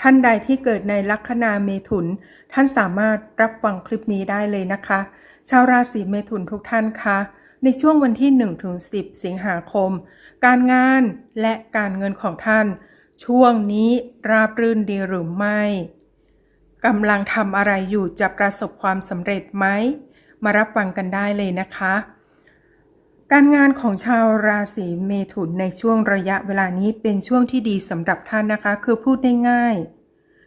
ท่านใดที่เกิดในลัคนาเมถุน ท่านสามารถรับฟังคลิปนี้ได้เลยนะคะ ชาวราศีเมถุนทุกท่านคะในช่วงวันที่1ถึง10 สิงหาคม การงานและการเงินของท่าน ช่วงนี้ราบรื่นดีหรือไม่กำลังทำอะไรอยู่จะประสบความสำเร็จไหม มารับฟังกันได้เลยนะคะ การงานของชาวราศีเมถุนในช่วงระยะเวลานี้เป็นช่วงที่ดีสำหรับท่านนะคะ คือพูดได้ง่าย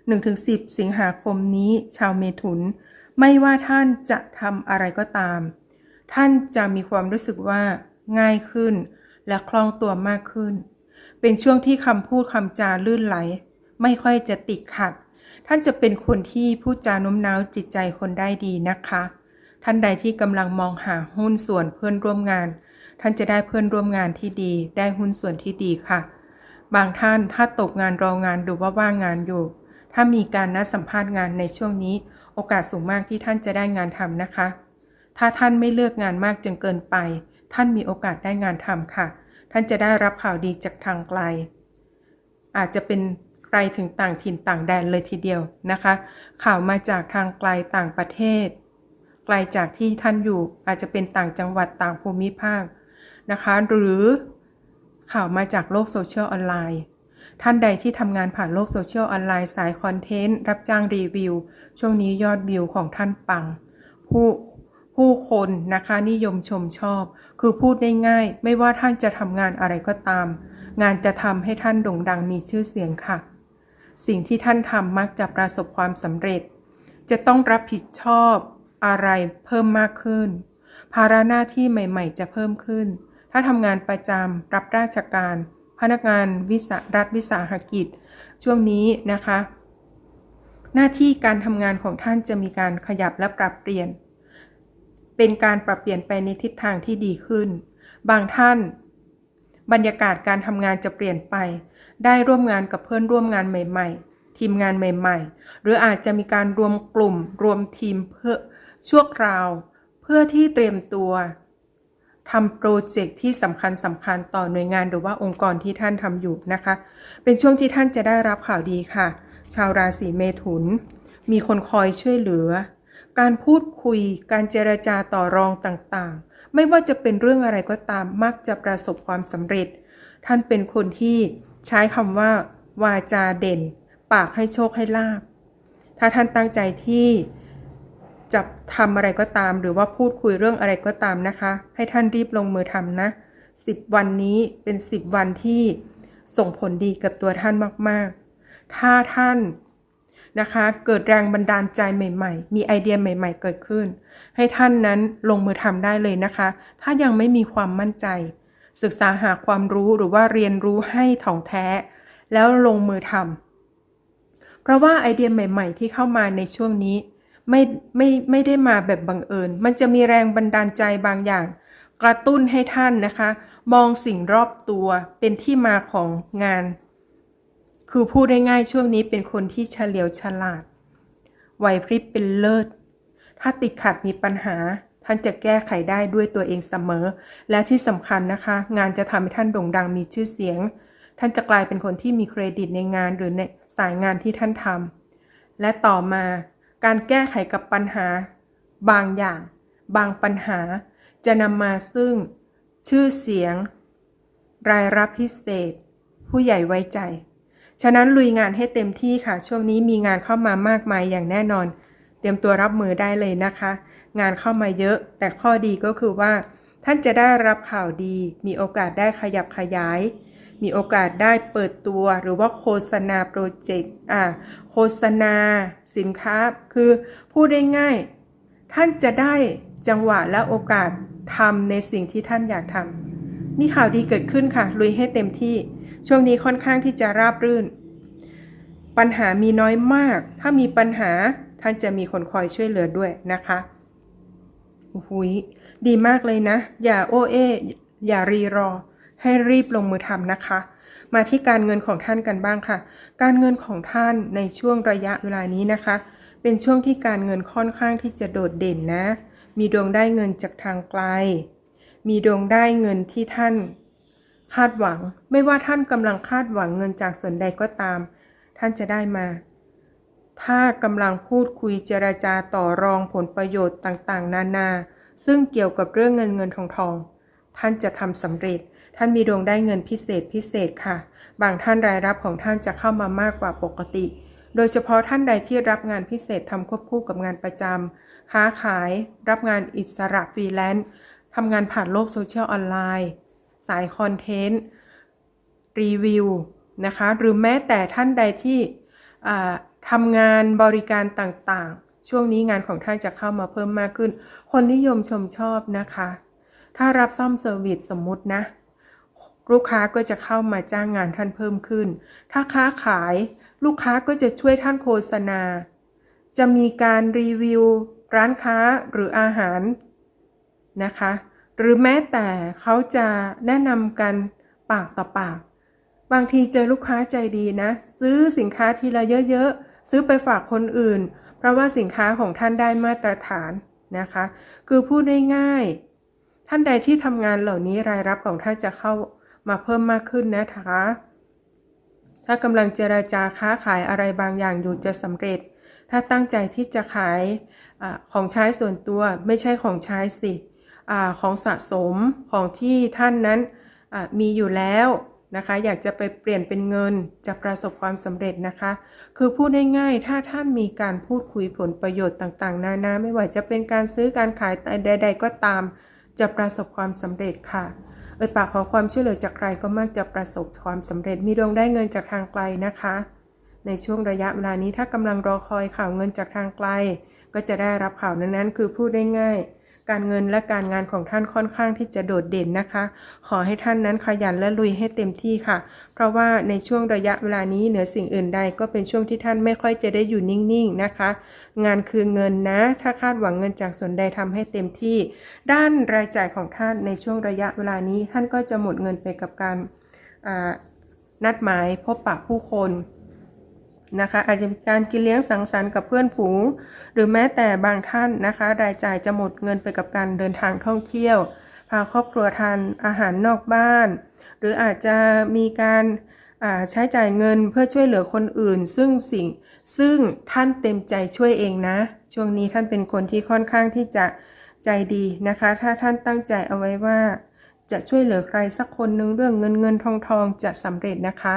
1-10 สิงหาคมนี้ชาวเมถุน ไม่ว่าท่านจะทำอะไรก็ตาม ท่านจะมีความรู้สึกว่าง่ายขึ้น และคล่องตัวมากขึ้น เป็นช่วงที่คำพูดคำจาลื่นไหล ไม่ค่อยจะติดขัด ท่านจะเป็นคนที่พูดจาโน้มน้าวจิตใจคนได้ดีนะคะ ท่านใดที่กำลังมองหาหุ้นส่วนเพื่อนร่วมงาน ท่านจะได้เพื่อนร่วมงานที่ดี ได้หุ้นส่วนที่ดีค่ะ บางท่านถ้าตกงานรองงานหรือว่าว่างงานอยู่ ถ้ามีการนัดสัมภาษณ์งานในช่วงนี้ โอกาสสูงมากที่ท่านจะได้งานทำนะคะ ถ้าท่านไม่เลือกงานมากจนเกินไป ท่านมีโอกาสได้งานทำค่ะ ท่านจะได้รับข่าวดีจากทางไกล อาจจะเป็นไกลถึงต่างถิ่นต่างแดนเลยทีเดียวนะคะ ข่าวมาจากทางไกลต่างประเทศไกลจากที่ท่านอยู่อาจจะเป็นต่างจังหวัดต่างภูมิภาค นะคะ หรือข่าวมาจากโลกโซเชียลออนไลน์ ท่านใดที่ทำงานผ่านโลกโซเชียลออนไลน์สายคอนเทนต์ รับจ้างรีวิว ช่วงนี้ยอดวิวของท่านปัง ผู้ผู้คนนะคะนิยมชมชอบ คือพูดได้ง่ายไม่ว่าท่านจะทำงานอะไรก็ตาม งานจะทำให้ท่านโด่งดังมีชื่อเสียงค่ะ สิ่งที่ท่านทำมักจะประสบความสำเร็จ จะต้องรับผิดชอบอะไรเพิ่มมากขึ้น ภาระหน้าที่ใหม่ ๆ จะเพิ่มขึ้น ถ้าทำงานประจำรับราชการ พนักงานวิสารัฐวิสาหกิจ ช่วงนี้นะคะ หน้าที่การทำงานของท่านจะมีการขยับและปรับเปลี่ยน เป็นการปรับเปลี่ยนไปในทิศทางที่ดีขึ้น บางท่าน บรรยากาศการทำงานจะเปลี่ยนไป ได้ร่วมงานกับเพื่อนร่วมงานใหม่ ๆ ทีมงานใหม่ ๆ หรืออาจจะมีการรวมกลุ่มรวมทีมเพื่อชั่วคราว เพื่อที่เตรียมตัว ทำโปรเจกต์ที่สำคัญสำคัญต่อหน่วยงานหรือว่าองค์กรที่ท่านทำอยู่นะคะ เป็นช่วงที่ท่านจะได้รับข่าวดีค่ะ ชาวราศีเมถุน มีคนคอยช่วยเหลือ การพูดคุย การเจรจาต่อรองต่างๆ ไม่ว่าจะเป็นเรื่องอะไรก็ตาม มักจะประสบความสำเร็จ ท่านเป็นคนที่ใช้คำว่า วาจาเด่น ปากให้โชคให้ลาบ ถ้าท่านตั้งใจที่ จะทำอะไรก็ตาม หรือว่าพูดคุยเรื่องอะไรก็ตามนะคะ ให้ท่านรีบลงมือทำนะ10 วันนี้เป็น 10 วันที่ส่งผลดีกับตัวท่านมาก ๆ ถ้าท่านนะคะ เกิดแรงบันดาลใจใหม่ ๆ มีไอเดียใหม่ ๆ เกิดขึ้น ให้ท่านนั้นลงมือทำได้เลยนะคะ ถ้ายังไม่มีความมั่นใจ ศึกษาหาความรู้หรือว่าเรียนรู้ให้ถ่องแท้ แล้วลงมือทำเพราะว่าไอเดียใหม่ ๆ ที่เข้ามาในช่วงนี้ ไม่ไม่ไม่ได้มาแบบบังเอิญ มันจะมีแรงบันดาลใจบางอย่าง กระตุ้นให้ท่านนะคะ มองสิ่งรอบตัวเป็นที่มาของงาน คือพูดได้ง่ายช่วงนี้เป็นคนที่เฉลียวฉลาดไหวพริบเป็นเลิศ ถ้าติดขัดมีปัญหา ท่านจะแก้ไขได้ด้วยตัวเองเสมอ และที่สำคัญนะคะ งานจะทำให้ท่านโด่งดังมีชื่อเสียง ท่านจะกลายเป็นคนที่มีเครดิตในงานหรือในสายงานที่ท่านทำและต่อมา การแก้ไขกับปัญหา บางอย่าง บางปัญหา จะนำมาซึ่ง ชื่อเสียง รายรับพิเศษ ผู้ใหญ่ไว้ใจ ฉะนั้นลุยงานให้เต็มที่ค่ะ ช่วงนี้มีงานเข้ามามากมายอย่างแน่นอน เตรียมตัวรับมือได้เลยนะคะ งานเข้ามาเยอะ แต่ข้อดีก็คือว่า ท่านจะได้รับข่าวดี มีโอกาสได้ขยับขยาย มีโอกาสได้เปิดตัวหรือว่าโฆษณาโปรเจกต์อ่าโฆษณาสินค้า คือพูดได้ง่าย ท่านจะได้จังหวะและโอกาสทำในสิ่งที่ท่านอยากทำมีข่าวดีเกิดขึ้นค่ะ ลุยให้เต็มที่ ช่วงนี้ค่อนข้างที่จะราบรื่น ปัญหามีน้อยมาก ถ้ามีปัญหาท่านจะมีคนคอยช่วยเหลือด้วยนะคะโอ้โหุยดีมากเลยนะ อย่าโอเอ อย่ารีรอ ให้รีบลงมือทำนะคะ มาที่การเงินของท่านกันบ้างค่ะ การเงินของท่านในช่วงระยะเวลานี้นะคะ เป็นช่วงที่การเงินค่อนข้างที่จะโดดเด่นนะ มีดวงได้เงินจากทางไกล มีดวงได้เงินที่ท่านคาดหวัง ไม่ว่าท่านกำลังคาดหวังเงินจากส่วนใดก็ตาม ท่านจะได้มา ถ้ากำลังพูดคุยเจรจาต่อรองผลประโยชน์ต่างๆ นานา ซึ่งเกี่ยวกับเรื่องเงินเงินทองทอง ท่านจะทำสำเร็จ ท่านมีดวงได้เงินพิเศษพิเศษค่ะ บางท่านรายรับของท่านจะเข้ามามากกว่าปกติ โดยเฉพาะท่านใดที่รับงานพิเศษทำควบคู่กับงานประจำค้าขาย รับงานอิสระฟรีแลนซ์ทำงานผ่านโลกโซเชียลออนไลน์สายคอนเทนต์รีวิวนะคะหรือแม้แต่ท่านใดที่ทำงานบริการต่างๆ ช่วงนี้งานของท่านจะเข้ามาเพิ่มมากขึ้น คนนิยมชมชอบนะคะ ถ้ารับซ่อมเซอร์วิสสมมุตินะ ลูกค้าก็จะเข้ามาจ้างงานท่านเพิ่มขึ้น ถ้าค้าขายลูกค้าก็จะช่วยท่านโฆษณา จะมีการรีวิว ร้านค้าหรืออาหารนะคะ หรือแม้แต่เขาจะแนะนำกันปากต่อปาก บางทีเจอลูกค้าใจดีนะ ซื้อสินค้าทีละเยอะๆ ซื้อไปฝากคนอื่น เพราะว่าสินค้าของท่านได้มาตรฐานนะคะ คือพูดง่ายๆท่านใดที่ทำงานเหล่านี้รายรับของท่านจะเข้า มาเพิ่มมากขึ้นนะคะ ถ้ากำลังเจราจาค้าขายอะไรบางอย่างอยู่จะสำเร็จ ถ้าตั้งใจที่จะขายอของใช้ส่วนตัวไม่ใช่ของใช้สิอของสะสมของที่ท่านนั้นมีอยู่แล้วนะคะอยากจะไปเปลี่ยนเป็นเงินจะประสบความสำเร็จนะคะ คือพูดง่ายๆถ้าท่านมีการพูดคุยผลประโยชน์ต่างๆ นานาไม่ว่าจะเป็นการซื้อการขายใดๆก็ตาม จะประสบความสำเร็จค่ะ เอ่ยปากขอความช่วยเหลือจากใครก็มักจะประสบความสำเร็จมีดวงได้เงินจากทางไกลนะคะ ในช่วงระยะเวลานี้ถ้ากำลังรอคอยข่าวเงินจากทางไกล ก็จะได้รับข่าวนั้นๆ คือพูดได้ง่าย การเงินและการงานของท่านค่อนข้างที่จะโดดเด่นนะคะ ขอให้ท่านนั้นขยันและลุยให้เต็มที่ค่ะ เพราะว่าในช่วงระยะเวลานี้เหนือสิ่งอื่นใดก็เป็นช่วงที่ท่านไม่ค่อยจะได้อยู่นิ่งๆนะคะ งานคือเงินนะ ถ้าคาดหวังเงินจากส่วนใดทำให้เต็มที่ ด้านรายจ่ายของท่านในช่วงระยะเวลานี้ ท่านก็จะหมดเงินไปกับการนัดหมายพบปะผู้คน นะคะอาจจะเป็นการกินเลี้ยงสังสรรค์กับเพื่อนฝูง หรือแม้แต่บางท่านนะคะ รายจ่ายจะหมดเงินไปกับการเดินทางท่องเที่ยว พาครอบครัวทานอาหารนอกบ้าน หรืออาจจะมีการใช้จ่ายเงินเพื่อช่วยเหลือคนอื่น ซึ่งสิ่งซึ่งท่านเต็มใจช่วยเองนะ ช่วงนี้ท่านเป็นคนที่ค่อนข้างที่จะใจดีนะคะ ถ้าท่านตั้งใจเอาไว้ว่า จะช่วยเหลือใครสักคนหนึ่งเรื่องเงินเงินทองทองจะสำเร็จนะคะ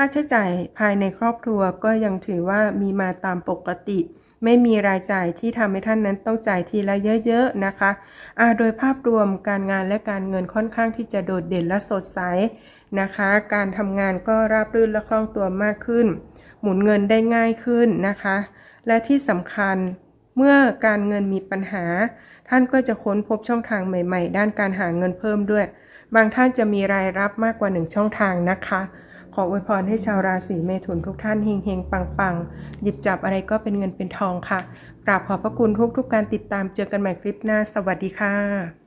ค่าใช้จ่ายภายในครอบครัวก็ยังถือว่ามีมาตามปกติ ไม่มีรายจ่ายที่ทำให้ท่านนั้นต้องจ่ายทีละเยอะๆนะคะอาโดยภาพรวมการงานและการเงินค่อนข้างที่จะโดดเด่นและสดใสนะคะ การทำงานก็ราบรื่นและคล่องตัวมากขึ้น หมุนเงินได้ง่ายขึ้นนะคะ และที่สำคัญเมื่อการเงินมีปัญหา ท่านก็จะค้นพบช่องทางใหม่ ๆ ด้านการหาเงินเพิ่มด้วย บางท่านจะมีรายรับมากกว่าหนึ่งช่องทางนะคะ ขออวยพรให้ชาวราศีเมถุนทุกท่านเฮงๆ ปังๆ หยิบจับอะไรก็เป็นเงินเป็นทองค่ะกราบขอบพระคุณทุกๆการติดตามเจอกันใหม่คลิปหน้า สวัสดีค่ะ